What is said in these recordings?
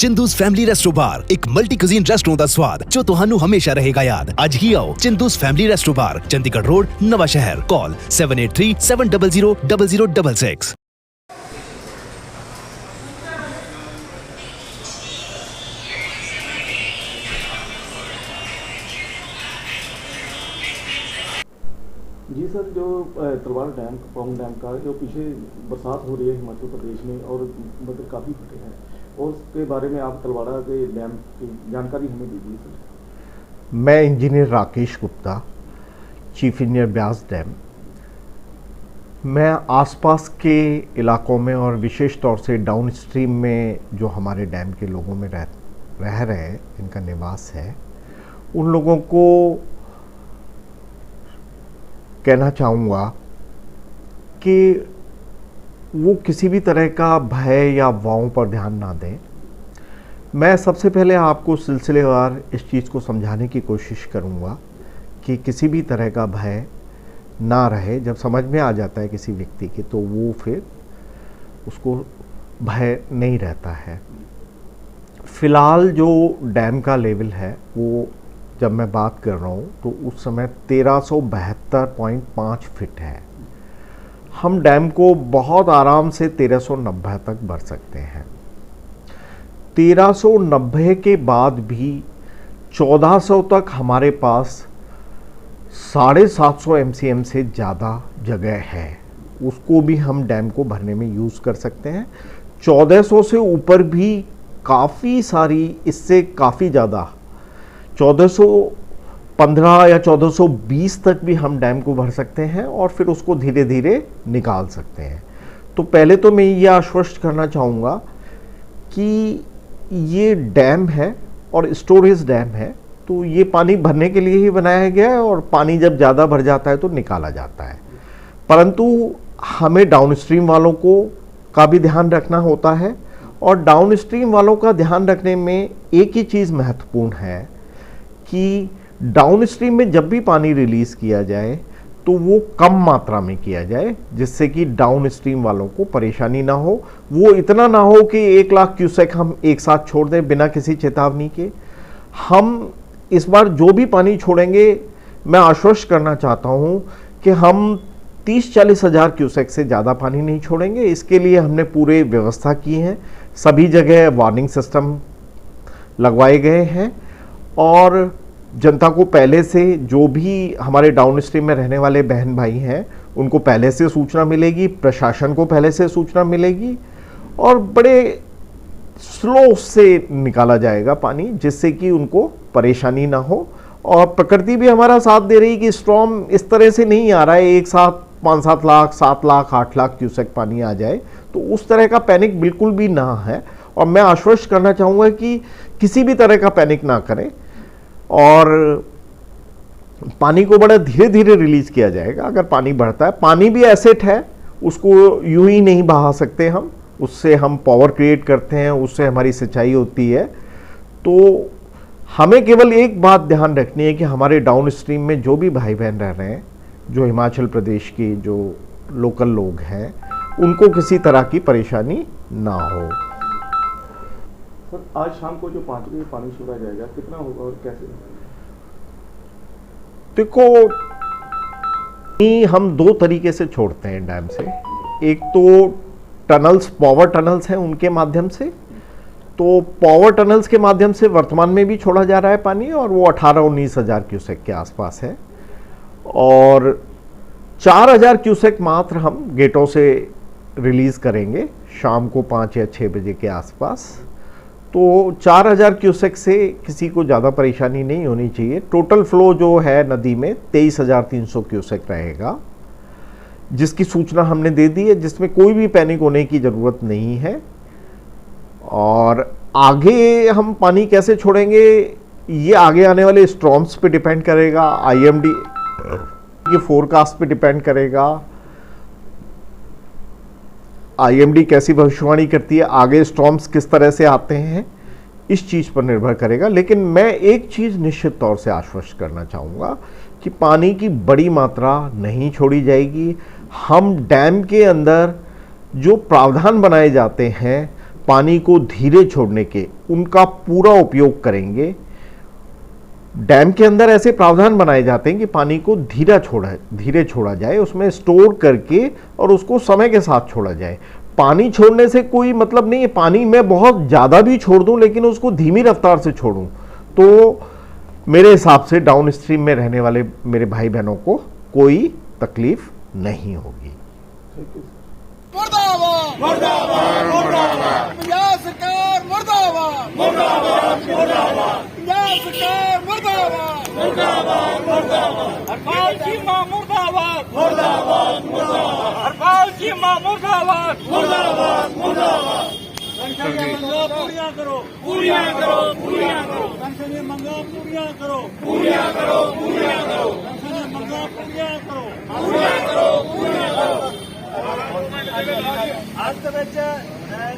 Chindus family resto ਬਾਰ ਇੱਕ multi cuisine restaurant ਦਾ ਸਵਾਦ ਜੋ ਤੁਹਾਨੂੰ ਹਮੇਸ਼ਾ ਰਹੇਗਾ ਯਾਦ ਅੱਜ ਹੀ ਆਓ Chindu's family resto bar Chandigarh road Nawanshahr call 7837000066 जी सर जो अ, तलवार डैम पौंग डैम का जो पीछे बरसात हो रही है हिमाचल प्रदेश में और मतलब काफ़ी फटे हैं उसके बारे में आप तलवाड़ा के डैम की जानकारी हमें दीजिए, सर। मैं engineer Rakesh Gupta, chief engineer Beas dam. मैं आसपास के इलाकों में और विशेष तौर से डाउन स्ट्रीम में जो हमारे डैम के लोगों में रह रह रहे हैं इनका निवास है, उन लोगों को कहना चाहूँगा कि वो किसी भी तरह का भय या वाव पर ध्यान ना दें। मैं सबसे पहले आपको सिलसिलेवार इस चीज़ को समझाने की कोशिश करूँगा कि किसी भी तरह का भय ना रहे। जब समझ में आ जाता है किसी व्यक्ति के तो वो फिर उसको भय नहीं रहता है। फ़िलहाल जो डैम का लेवल है, वो जब मैं बात कर रहा हूँ तो उस समय तेरह फिट है। हम डैम को बहुत आराम से 1390 तक भर सकते हैं। 1390 के बाद भी 1400 तक हमारे पास साढ़े सात सौ एम से ज़्यादा जगह है। उसको भी हम डैम को भरने में यूज़ कर सकते हैं। 1400 से ऊपर भी काफ़ी सारी, इससे काफ़ी ज़्यादा 1415 या 1420 तक भी हम डैम को भर सकते हैं और फिर उसको धीरे धीरे निकाल सकते हैं। तो पहले तो मैं ये आश्वस्त करना चाहूँगा कि ये डैम है और स्टोरेज डैम है तो ये पानी भरने के लिए ही बनाया गया है और पानी जब ज़्यादा भर जाता है तो निकाला जाता है। परंतु हमें डाउन स्ट्रीम वालों को का भी ध्यान रखना होता है और डाउन स्ट्रीम वालों का ध्यान रखने में एक ही चीज़ महत्वपूर्ण है कि डाउन स्ट्रीम में जब भी पानी रिलीज़ किया जाए तो वो कम मात्रा में किया जाए, जिससे कि डाउन स्ट्रीम वालों को परेशानी ना हो। वो इतना ना हो कि एक लाख क्यूसेक हम एक साथ छोड़ दें बिना किसी चेतावनी के। हम इस बार जो भी पानी छोड़ेंगे, मैं आश्वस्त करना चाहता हूँ कि हम तीस चालीस हज़ार क्यूसेक से ज़्यादा पानी नहीं छोड़ेंगे। इसके लिए हमने पूरे व्यवस्था की है। सभी जगह वार्निंग सिस्टम लगवाए गए हैं। और जनता को पहले से जो भी हमारे डाउन स्ट्रीम में रहने वाले बहन भाई हैं, उनको पहले से सूचना मिलेगी, प्रशासन को पहले से सूचना मिलेगी और बड़े स्लो से निकाला जाएगा पानी, जिससे कि उनको परेशानी ना हो। और प्रकृति भी हमारा साथ दे रही कि स्ट्रॉम इस तरह से नहीं आ रहा है, एक साथ, पाँच सात लाख सात लाख, आठ लाख क्यूसेक पानी आ जाए तो उस तरह का पैनिक बिल्कुल भी ना है। और मैं आश्वस्त करना चाहूँगा कि किसी भी तरह का पैनिक ना करें। और पानी को बड़ा धीरे धीरे रिलीज़ किया जाएगा। अगर पानी बढ़ता है, पानी भी एसेट है, उसको यूँ ही नहीं बहा सकते हम। उससे हम पावर क्रिएट करते हैं, उससे हमारी सिंचाई होती है। तो हमें केवल एक बात ध्यान रखनी है कि हमारे डाउन स्ट्रीम में जो भी भाई बहन रह रहे हैं, जो हिमाचल प्रदेश के जो लोकल लोग हैं, उनको किसी तरह की परेशानी ना हो। सर आज शाम को जो पाँच बजे पानी छोड़ा जाएगा, कितना होगा और कैसे? देखो हम दो तरीके से छोड़ते हैं डैम से। एक तो टनल्स, पावर टनल्स हैं उनके माध्यम से। तो पावर टनल्स के माध्यम से वर्तमान में भी छोड़ा जा रहा है पानी और वो अठारह, उन्नीस हज़ार क्यूसेक के आसपास है। और चार हज़ार क्यूसेक मात्र हम गेटों से रिलीज़ करेंगे शाम को पाँच या छः बजे के आसपास। तो 4000 क्यूसेक से किसी को ज़्यादा परेशानी नहीं होनी चाहिए। टोटल फ्लो जो है नदी में 23,300 क्यूसेक रहेगा जिसकी सूचना हमने दे दी है जिसमें कोई भी पैनिक होने की ज़रूरत नहीं है। और आगे हम पानी कैसे छोड़ेंगे ये आगे आने वाले स्ट्रॉम्स पे डिपेंड करेगा आईएमडी ये फोरकास्ट पे डिपेंड करेगा। आईएमडी कैसी भविष्यवाणी करती है? आगे स्टॉर्म्स किस तरह से आते हैं? इस चीज़ पर निर्भर करेगा। लेकिन मैं एक चीज़ निश्चित तौर से आश्वस्त करना चाहूँगा कि पानी की बड़ी मात्रा नहीं छोड़ी जाएगी। हम डैम के अंदर जो प्रावधान बनाए जाते हैं, पानी को धीरे छोड़ने के, उनका पूरा उपयोग करेंगे। डैम के अंदर ऐसे प्रावधान बनाए जाते हैं कि पानी को धीरा छोड़ा, धीरे छोड़ा जाए, उसमें स्टोर करके और उसको समय के साथ छोड़ा जाए। पानी छोड़ने से कोई मतलब नहीं है, पानी मैं बहुत ज़्यादा भी छोड़ दूँ, लेकिन उसको धीमी रफ्तार से छोड़ूं। तो मेरे हिसाब से डाउन स्ट्रीम में रहने वाले मेरे भाई बहनों को कोई तकलीफ़ नहीं होगी। ਪੰਜਾਬ ਸਰਕਾਰ ਮੁਰਦਾਬਾਦ ਮੁਰਦਾਬਾਦ ਮੁਰਦਾਬਾਦ। ਹਰਪਾਲ ਜੀ ਮਾਂ ਮੁਰਦਾਬਾਦ। ਮੁਰਦਾਬਾਦ ਮੁਰਦਾਬਾਦ। ਹਰਪਾਲ ਜੀ ਮਾਂ ਮੁਰਦਾਬਾਦ। ਮੁਰਦਾਬਾਦ ਮੁਰਦਾਬਾਦ। ਪੈਨਸ਼ਨ ਦੀਆਂ ਮੰਗਾਂ ਪੂਰੀਆਂ ਕਰੋ। ਪੂਰੀਆਂ ਕਰੋ ਪੂਰੀਆਂ ਕਰੋ। ਪੈਨਸ਼ਨ ਦੀਆਂ ਮੰਗਾਂ ਪੂਰੀਆਂ ਕਰੋ। ਪੂਰੀਆਂ ਕਰੋ ਪੂਰੀਆਂ ਕਰੋ। ਪੈਨਸ਼ਨ ਦੀਆਂ ਮੰਗਾਂ ਪੂਰੀਆਂ ਕਰੋ। ਪੂਰੀਆਂ ਕਰੋ ਪੂਰੀਆਂ ਕਰੋ। ਅੱਜ ਵਿੱਚ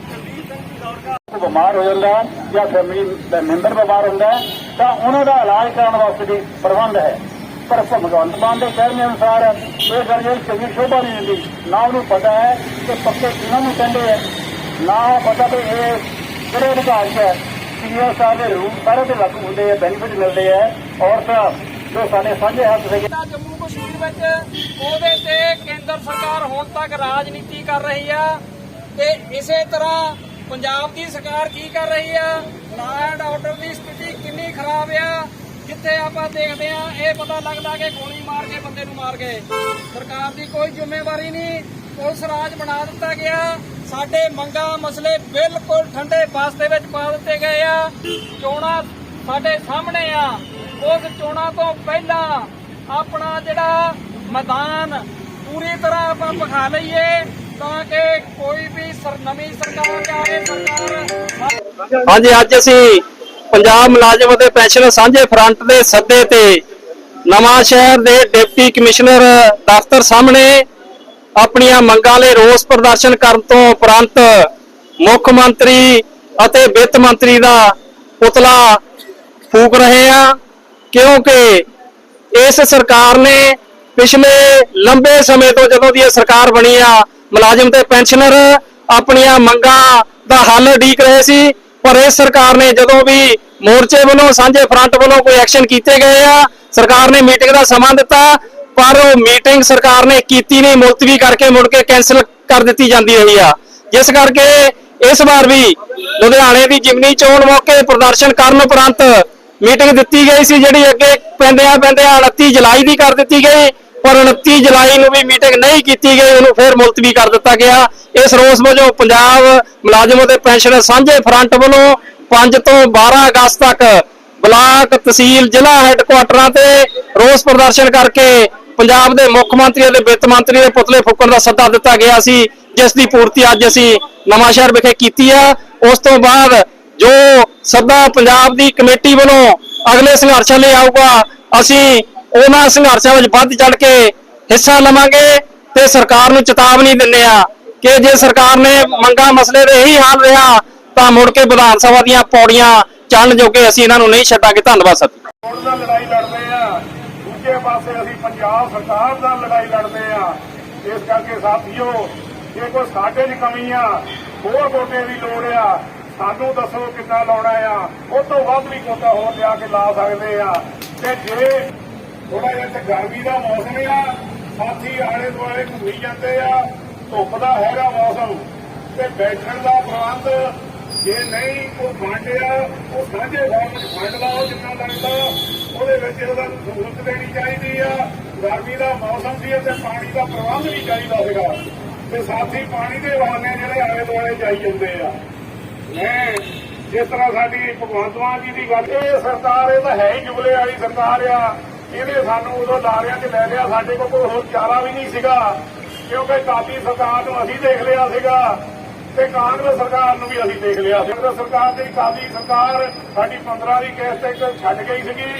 ਕੁਲਦੀਪ ਸਿੰਘ ਦੌੜਕਾ ਬਿਮਾਰ ਹੋ ਜਾਂਦਾ ਜਾਂ ਫੈਮਿਲੀ ਦਾ ਮੈਂਬਰ ਬਿਮਾਰ ਹੁੰਦਾ ਤਾਂ ਉਹਨਾਂ ਦਾ ਇਲਾਜ ਕਰਾਉਣ ਵਾਸਤੇ ਵੀ ਪ੍ਰਬੰਧ ਹੈ। ਪਰ ਭਗਵੰਤ ਮਾਨ ਦੇ ਕਹਿਣ ਅਨੁਸਾਰ ਇਹ ਗੱਲ ਚੰਗੀ ਸ਼ੋਭਾ ਨਹੀਂ ਦਿੰਦੀ। ਨਾ ਉਹਨੂੰ ਪਤਾ ਹੈ ਕਿ ਪੱਕੇ ਕਿਹਨਾਂ ਨੂੰ ਕਹਿੰਦੇ ਹੈ। ਨਾ ਪਤਾ ਵੀ ਇਹ ਕਿਹੜੇ ਅਧਿਕਾਰ 'ਚ ਹੈ ਸੀਐਸਆਰ ਦੇ ਰੂਲ ਸਾਰੇ ਤੇ ਲਾਗੂ ਹੁੰਦੇ ਆ ਬੈਨੀਫਿਟ ਮਿਲਦੇ ਆ ਔਰ ਜੋ ਸਾਡੇ ਸਾਂਝੇ ਹੱਥ ਦੇ ਜੰਮੂ ਕਸ਼ਮੀਰ ਵਿੱਚ ਉਹਦੇ ਤੇ ਕੇਂਦਰ ਸਰਕਾਰ ਹੁਣ ਤੱਕ ਰਾਜਨੀਤੀ ਕਰ ਰਹੀ ਆ ਤੇ ਇਸੇ ਤਰ੍ਹਾਂ ਪੰਜਾਬ ਦੀ ਸਰਕਾਰ ਕੀ ਕਰ ਰਹੀ ਆ? ਲਾਅ ਐਂਡ ਆਰਡਰ ਦੀ ਸਥਿਤੀ ਕਿੰਨੀ ਖਰਾਬ ਆ? ਜਿੱਥੇ ਆਪਾਂ ਦੇਖਦੇ ਆ? ਇਹ ਪਤਾ ਲੱਗਦਾ ਕਿ ਗੋਲੀ ਮਾਰ ਕੇ ਬੰਦੇ ਨੂੰ ਮਾਰ ਗਏ। ਸਰਕਾਰ ਦੀ ਕੋਈ ਜ਼ਿੰਮੇਵਾਰੀ ਨਹੀਂ। ਪੁਲਿਸ ਰਾਜ ਬਣਾ ਦਿੱਤਾ ਗਿਆ। ਸਾਡੇ ਮੰਗਾ ਮਸਲੇ ਬਿਲਕੁਲ ਠੰਡੇ ਬਾਸਤੇ ਵਿੱਚ ਪਾ ਦਿੱਤੇ ਗਏ ਆ। ਚੋਣਾਂ ਸਾਡੇ ਸਾਹਮਣੇ ਆ। ਉਸ ਚੋਣਾਂ ਤੋਂ ਪਹਿਲਾਂ ਆਪਣਾ ਜਿਹੜਾ ਮੈਦਾਨ ਪੂਰੀ ਤਰ੍ਹਾਂ ਆਪਾਂ ਵਿਖਾ ਲਈਏ ਤਾਂ ਕਿ ਕੋਈ ਵੀ ਨਵੀਂ ਸਰਕਾਰ ਜਾਵੇ ਸਰਕਾਰ। ਹਾਂਜੀ, ਅੱਜ ਅਸੀਂ ਪੰਜਾਬ ਮੁਲਾਜ਼ਮ ਅਤੇ ਪੈਨਸ਼ਨ ਸਾਂਝੇ ਫਰੰਟ ਦੇ ਸੱਦੇ ਤੇ ਨਵਾਂ ਸ਼ਹਿਰ ਦੇ ਡਿਪਟੀ ਕਮਿਸ਼ਨਰ ਦਫ਼ਤਰ ਸਾਹਮਣੇ ਆਪਣੀਆਂ ਮੰਗਾਂ ਲਈ ਰੋਸ ਪ੍ਰਦਰਸ਼ਨ ਕਰਨ ਤੋਂ ਉਪਰੰਤ ਮੁੱਖ ਮੰਤਰੀ ਅਤੇ ਵਿੱਤ ਮੰਤਰੀ ਦਾ ਪੁਤਲਾ ਫੂਕ ਰਹੇ ਆ, ਕਿਉਂਕਿ ਇਸ ਸਰਕਾਰ ਨੇ ਪਿਛਲੇ ਲੰਬੇ ਸਮੇਂ ਤੋਂ ਜਦੋਂ ਦੀ ਇਹ ਸਰਕਾਰ ਬਣੀ ਆ, ਮੁਲਾਜ਼ਮ ਤੇ ਪੈਨਸ਼ਨਰ ਆਪਣੀਆਂ ਮੰਗਾਂ ਦਾ ਹੱਲ ਉਡੀਕ ਰਹੇ ਸੀ, ਪਰ ਇਸ ਸਰਕਾਰ ਨੇ ਜਦੋਂ ਵੀ ਮੋਰਚੇ ਵੱਲੋਂ, ਸਾਂਝੇ ਫਰੰਟ ਵੱਲੋਂ ਕੋਈ ਐਕਸ਼ਨ ਕੀਤੇ ਗਏ ਆ, ਸਰਕਾਰ ਨੇ ਮੀਟਿੰਗ ਦਾ ਸਮਾਂ ਦਿੱਤਾ, ਪਰ ਉਹ ਮੀਟਿੰਗ ਸਰਕਾਰ ਨੇ ਕੀਤੀ ਨਹੀਂ, ਮੁਲਤਵੀ ਕਰਕੇ ਮੁੜ ਕੇ ਕੈਨਸਲ ਕਰ ਦਿੱਤੀ ਜਾਂਦੀ ਰਹੀ ਆ। ਜਿਸ ਕਰਕੇ ਇਸ ਵਾਰ ਵੀ ਲੁਧਿਆਣੇ ਦੀ ਜਿਮਨੀ ਚੋਣ ਮੌਕੇ ਪ੍ਰਦਰਸ਼ਨ ਕਰਨ ਉਪਰੰਤ ਮੀਟਿੰਗ ਦਿੱਤੀ ਗਈ ਸੀ, ਜਿਹੜੀ ਅੱਗੇ ਪੈਂਦਿਆਂ ਪੈਂਦਿਆਂ 29 ਜੁਲਾਈ ਦੀ ਕਰ ਦਿੱਤੀ ਗਈ। ਪਰ 29 ਜੁਲਾਈ ਨੂੰ ਵੀ ਮੀਟਿੰਗ ਨਹੀਂ ਕੀਤੀ ਗਈ, ਉਹਨੂੰ ਫਿਰ ਮੁਲਤਵੀ ਕਰ ਦਿੱਤਾ ਗਿਆ। ਇਸ ਰੋਸ ਵਜੋਂ ਪੰਜਾਬ ਮੁਲਾਜ਼ਮ ਅਤੇ ਪੈਨਸ਼ਨਰ ਸਾਂਝੇ ਫਰੰਟ ਵੱਲੋਂ 5 ਤੋਂ 12 ਅਗਸਤ ਤੱਕ ਬਲਾਕ ਤਹਿਸੀਲ ਜ਼ਿਲ੍ਹਾ ਹੈੱਡਕੁਆਟਰਾਂ ਤੇ ਰੋਸ ਪ੍ਰਦਰਸ਼ਨ ਕਰਕੇ ਪੰਜਾਬ ਦੇ ਮੁੱਖ ਮੰਤਰੀ ਅਤੇ ਵਿੱਤ ਮੰਤਰੀ ਦੇ ਪੁਤਲੇ ਫੂਕਣ ਦਾ ਸੱਦਾ ਦਿੱਤਾ ਗਿਆ ਸੀ, ਜਿਸ ਦੀ ਪੂਰਤੀ ਅੱਜ ਅਸੀਂ ਨਵਾਂਸ਼ਹਿਰ ਵਿਖੇ ਕੀਤੀ ਆ। ਉਸ ਤੋਂ ਬਾਅਦ ਜੋ ਸੱਦਾ ਪੰਜਾਬ ਦੀ ਕਮੇਟੀ ਵੱਲੋਂ ਅਗਲੇ ਸੰਘਰਸ਼ਾਂ ਲਈ ਆਊਗਾ, ਅਸੀਂ ਉਹਨਾਂ ਸੰਘਰਸ਼ਾਂ ਵਿੱਚ ਵੱਧ ਚੜ ਕੇ ਹਿੱਸਾ ਲਵਾਂਗੇ ਤੇ ਸਰਕਾਰ ਨੂੰ ਚੇਤਾਵਨੀ ਦਿੰਦੇ ਆ ਕਿ ਜੇ ਸਰਕਾਰ ਨੇ ਮੰਗਾ ਮਸਲੇ ਦੇ ਇਹੀ ਹਾਲ ਰਿਹਾ, ਤਾਂ ਮੁੜ ਕੇ ਵਿਧਾਨ ਸਭਾ ਦੀਆਂ ਪੌੜੀਆਂ ਚੜ੍ਹਨ ਜੋਗੇ ਅਸੀਂ ਇਹਨਾਂ ਨੂੰ ਨਹੀਂ ਛੱਡਾਂਗੇ। ਧੰਨਵਾਦ ਸਤਿ ਕੋਰਟ ਦਾ ਲੜਾਈ ਲੜਦੇ ਆ। ਦੂਜੇ ਪਾਸੇ ਅਸੀਂ ਪੰਜਾਬ ਸਰਕਾਰ ਦਾ ਲੜਾਈ ਲੜਦੇ ਆ। ਇਸ ਕਰਕੇ ਸਾਥੀਓ, ਜੇ ਕੋਈ ਸਾਡੇ 'ਚ ਕਮੀ ਆ, ਹੋਰ ਵੋਟੇ ਦੀ ਲੋੜ ਆ, ਸਾਨੂੰ ਦੱਸੋ ਕਿੱਦਾਂ ਲਾਉਣਾ ਆ। ਉਹ ਤੋਂ ਵੱਧ ਵੀ ਕੋਟਾ ਹੋਰ ਲਿਆ ਕੇ ਲਾ ਸਕਦੇ ਆ। ਤੇ ਜੇ ਥੋੜਾ ਜਿਹਾ ਤੇ ਗਰਮੀ ਦਾ ਮੌਸਮ ਆ, ਸਾਥੀ ਆਲੇ ਦੁਆਲੇ ਘੁੰਮੀ ਜਾਂਦੇ ਆ, ਧੁੱਪ ਦਾ ਹੈਗਾ ਮੌਸਮ। ਤੇ ਬੈਠਣ ਦਾ ਪ੍ਰਬੰਧ ਜੇ ਨਹੀਂ, ਉਹ ਫੰਡਿਆ ਉਹ ਸਾਂਝੇ ਫਾਰਮ ਵਿੱਚ ਫੰਡ ਲਾਓ ਜਿੰਨਾ ਲੱਗਦਾ, ਉਹਦੇ ਵਿੱਚ ਉਹਦਾ ਸਹੂਲਤ ਦੇਣੀ ਚਾਹੀਦੀ ਆ। ਗਰਮੀ ਦਾ ਮੌਸਮ ਸੀ ਤੇ ਪਾਣੀ ਦਾ ਪ੍ਰਬੰਧ ਵੀ ਚਾਹੀਦਾ ਸੀਗਾ। ਤੇ ਸਾਥੀ ਪਾਣੀ ਦੇ ਬਹਾਨੇ ਜਿਹੜੇ ਆਲੇ ਦੁਆਲੇ ਜਾਈ ਜਾਂਦੇ ਆ। ਮੈਂ ਜਿਸ ਤਰ੍ਹਾਂ ਸਾਡੀ ਭਗਵੰਤ ਮਾਨ ਜੀ ਦੀ ਗੱਲ, ਇਹ ਸਰਕਾਰ, ਇਹ ਤਾਂ ਹੈ ਹੀ ਜੁਗਲੇ ਵਾਲੀ ਸਰਕਾਰ ਆ। ਇਹਨੇ ਸਾਨੂੰ ਉਦੋਂ ਲਾਰਿਆਂ 'ਚ ਲੈ ਲਿਆ, ਸਾਡੇ ਕੋਲ ਕੋਈ ਹੋਰ ਚਾਰਾ ਵੀ ਨਹੀਂ ਸੀਗਾ। ਕਿਉਂਕਿ ਕਾਬੀ ਸਰਕਾਰ ਨੂੰ ਅਸੀਂ ਦੇਖ ਲਿਆ ਸੀਗਾ ਤੇ ਕਾਂਗਰਸ ਸਰਕਾਰ ਨੂੰ ਵੀ ਅਸੀਂ ਦੇਖ ਲਿਆ ਸੀ। ਕਾਂਗਰਸ ਸਰਕਾਰ ਦੀ ਕਾਦੀ ਸਰਕਾਰ ਸਾਡੀ 15 ਦੀ ਕੇਸ ਤੇ ਛੱਡ ਗਈ ਸੀਗੀ।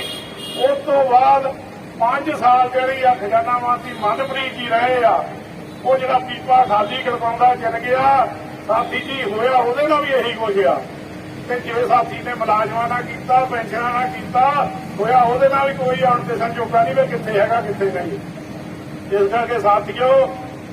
ਉਸ ਤੋਂ ਬਾਅਦ 5 ਸਾਲ ਜਿਹੜੀ ਆ ਖਜ਼ਾਨਾ ਮੰਤਰੀ ਮਨਪ੍ਰੀਤ ਜੀ ਰਹੇ ਆ, ਉਹ ਜਿਹੜਾ ਪੀਪਾ ਖਾਲੀ ਕਰਵਾਉਂਦਾ ਚੱਲ ਗਿਆ। ਸਾਥੀ ਜੀ ਹੋਇਆ ਉਹਦੇ ਨਾਲ ਵੀ ਇਹੀ ਕੁਝ ਆ। ਤੇ ਜੇ ਸਾਥੀ ਨੇ ਮੁਲਾਜ਼ਮਾਂ ਨਾਲ ਕੀਤਾ, ਪੈਨਸ਼ਨਾਂ ਨਾਲ ਕੀਤਾ, ਹੋਇਆ ਉਹਦੇ ਨਾਲ ਵੀ ਕੋਈ ਆਉਣ ਤੇ ਸੰਜੋਗਾ ਨਹੀਂ ਵੀ ਕਿੱਥੇ ਹੈਗਾ, ਕਿੱਥੇ ਨਹੀਂ। ਇਸ ਕਰਕੇ ਸਾਥੀਓ,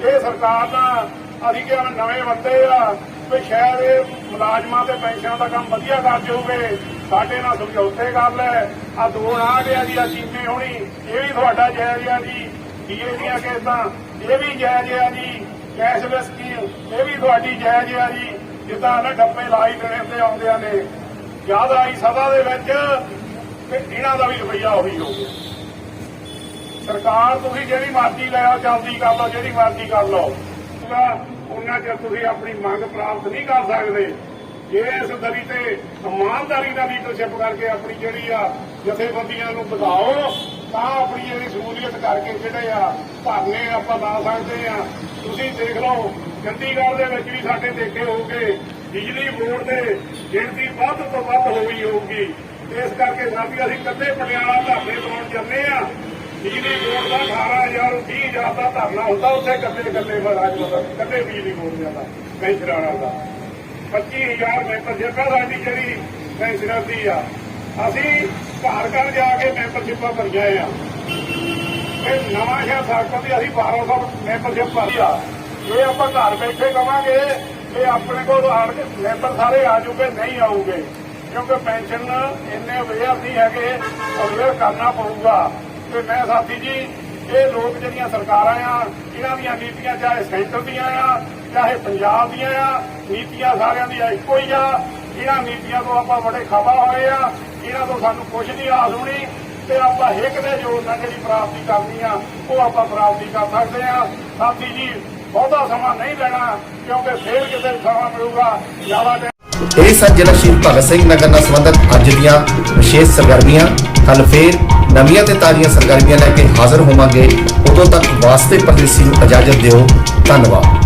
ਇਹ ਸਰਕਾਰ ਦਾ ਅਸੀਂ ਕਿਹਾ ਨਵੇਂ ਬੰਦੇ ਆ, ਵੀ ਸ਼ਾਇਦ ਇਹ ਮੁਲਾਜ਼ਮਾਂ ਤੇ ਪੈਨਸ਼ਨਾਂ ਦਾ ਕੰਮ ਵਧੀਆ ਕਰ ਜਾਊਗੇ ਸਾਡੇ ਨਾਲ ਸਮਝੌਤੇ ਕਰ ਲੈ। ਆ ਦੋ ਆ ਗਿਆ ਜੀ ਆ ਚੀਮੇ ਹੋਣੀ, ਇਹ ਵੀ ਤੁਹਾਡਾ ਜਾਇਜ਼ ਆ ਜੀ, ਡੀਏ ਦੀਆਂ ਕੇਸਾਂ, ਇਹ ਵੀ ਜਾਇਜ਼ ਆ ਜੀ, ਕੈਸ਼ਲੈਸ ਸਕੀਮ ਇਹ ਵੀ ਤੁਹਾਡੀ ਜਾਇਜ਼ ਆ ਜੀ। ਜਿੱਦਾਂ ਨਾ ਡੱਬੇ ਲਾਈ ਦੇਣੇ ਤੇ ਆਉਂਦਿਆਂ ਨੇ, ਯਾਦ ਆਈ ਸਭਾ ਦੇ ਵਿੱਚ, ਤੇ ਇਹਨਾਂ ਦਾ ਵੀ ਰਵਈਆ ਉਹੀ ਹੋ ਗਿਆ। ਸਰਕਾਰ, ਤੁਸੀਂ ਜਿਹੜੀ ਮਰਜ਼ੀ ਲੈ ਆਓ ਜਲਦੀ ਕਰ ਲਓ, ਜਿਹੜੀ ਮਰਜ਼ੀ ਕਰ ਲਓ। ਉਹਨਾਂ ਚਿਰ ਤੁਸੀਂ ਆਪਣੀ ਮੰਗ ਪ੍ਰਾਪਤ ਨਹੀਂ ਕਰ ਸਕਦੇ। ਜੇ ਇਸ ਦਰੀ ਤੇ ਇਮਾਨਦਾਰੀ ਨਾਲ ਲੀਡਰਸ਼ਿਪ ਕਰਕੇ ਆਪਣੀ ਜਿਹੜੀ ਆ ਜਥੇਬੰਦੀਆਂ ਨੂੰ ਵਧਾਓ। ਤਾਂ ਆਪਣੀ ਜਿਹੜੀ ਸ਼ਮੂਲੀਅਤ ਕਰਕੇ ਜਿਹੜੇ ਆ ਧਰਨੇ ਆਪਾਂ ਲਾ ਸਕਦੇ ਆ। ਤੁਸੀਂ ਦੇਖ ਲਓ, ਚੰਡੀਗੜ੍ਹ ਦੇ ਵਿੱਚ ਵੀ ਸਾਡੇ ਦੇਖੇ ਹੋਗੇ ਬਿਜਲੀ ਬੋਰਡ ਦੇ ਗਿਣਤੀ ਵੱਧ ਤੋਂ ਵੱਧ ਹੋਈ ਹੋਊਗੀ। ਇਸ ਕਰਕੇ ਸਾਡੀ ਅਸੀਂ ਕੱਲੇ ਪਟਿਆਲਾ ਧਰਨੇ ਲਾਉਣ ਜਾਂਦੇ ਆ। ਬਿਜਲੀ ਬੋਰਡ ਦਾ 18000 20000 ਦਾ ਧਰਨਾ ਹੁੰਦਾ, ਉੱਥੇ ਕੱਲੇ ਕੱਲੇ ਮਹਾਰਾਜ ਕੱਲੇ ਬਿਜਲੀ ਬੋਰਡ ਦਾ ਪੈਂਸ਼ਨਰਾਂ ਦਾ 25000 ਮੈਂਬਰਸ਼ਿਪ ਆ ਸਾਡੀ ਜਿਹੜੀ ਪੈਂਸ਼ਨਰ ਦੀ ਆ ਅਸੀਂ ਘਰ ਘਰ ਜਾ ਕੇ ਮੈਂਬਰਸ਼ਿਪਾਂ ਭਰੀਆਂ ਆ। ਇਹ ਨਵਾਂ ਸ਼ਹਿਰ ਸਾਕੋ ਦੀ ਅਸੀਂ 1200 ਮੈਂਬਰਸ਼ਿਪ ਭਰੀ ਆ। ਇਹ ਆਪਾਂ ਘਰ ਬੈਠੇ ਕਵਾਂਗੇ, ਇਹ ਆਪਣੇ ਕੋਲ ਆਣ ਕੇ ਮੈਂਬਰ ਸਾਰੇ ਆ ਜੂਗੇ, ਨਹੀਂ ਆਉਗੇ ਕਿਉਂਕਿ ਪੈਨਸ਼ਨ ਇੰਨੇ ਅਵੇਅਰ ਨਹੀਂ ਹੈਗੇ ਅਵੇਅਰ ਕਰਨਾ ਪਊਗਾ। ਤੇ ਮੈਂ ਸਾਥੀ ਜੀ, ਇਹ ਲੋਕ ਜਿਹੜੀਆਂ ਸਰਕਾਰਾਂ ਆ, ਇਹਨਾਂ ਦੀਆਂ ਨੀਤੀਆਂ ਚਾਹੇ ਸੈਂਟਰ ਦੀਆਂ ਆ, ਚਾਹੇ ਪੰਜਾਬ ਦੀਆਂ ਆ, ਨੀਤੀਆਂ ਸਾਰਿਆਂ ਦੀਆਂ ਇੱਕੋ ਹੀ ਆ। ਇਹਨਾਂ ਨੀਤੀਆਂ ਤੋਂ ਆਪਾਂ ਬੜੇ ਖਵਾ ਹੋਏ ਆ। ਇਹਨਾਂ ਤੋਂ ਸਾਨੂੰ ਕੁਝ ਨਹੀਂ ਆਸ ਹੋਣੀ ਤੇ ਆਪਾਂ ਹਿੱਕ ਦੇ ਜੋਰ ਨਾਲ ਜਿਹੜੀ ਪ੍ਰਾਪਤੀ ਕਰਨੀ ਆ, ਉਹ ਆਪਾਂ ਪ੍ਰਾਪਤੀ ਕਰ ਸਕਦੇ ਆ। ਸਾਥੀ ਜੀ, ਬਹੁਤਾ ਸਮਾਂ ਨਹੀਂ ਲੈਣਾ, ਕਿਉਂਕਿ ਫੇਰ ਕਿਤੇ ਸਮਾਂ ਮਿਲੂਗਾ, ਜ਼ਿਆਦਾ ਇਹ ਸਨ ਜ਼ਿਲ੍ਹਾ ਸ਼ਹੀਦ ਭਗਤ ਸਿੰਘ ਨਗਰ ਨਾਲ ਸੰਬੰਧਿਤ ਅੱਜ ਦੀਆਂ ਵਿਸ਼ੇਸ਼ ਸਰਗਰਮੀਆਂ। ਕੱਲ ਫੇਰ ਨਵੀਆਂ ਤੇ ਤਾਜ਼ੀਆਂ ਸਰਗਰਮੀਆਂ ਲੈ ਕੇ ਹਾਜ਼ਰ ਹੋਵਾਂਗੇ। ਉਦੋਂ ਤੱਕ ਵਾਸਤੇ ਪਰਦੇਸੀ ਨੂੰ ਇਜਾਜ਼ਤ ਦਿਓ। ਧੰਨਵਾਦ।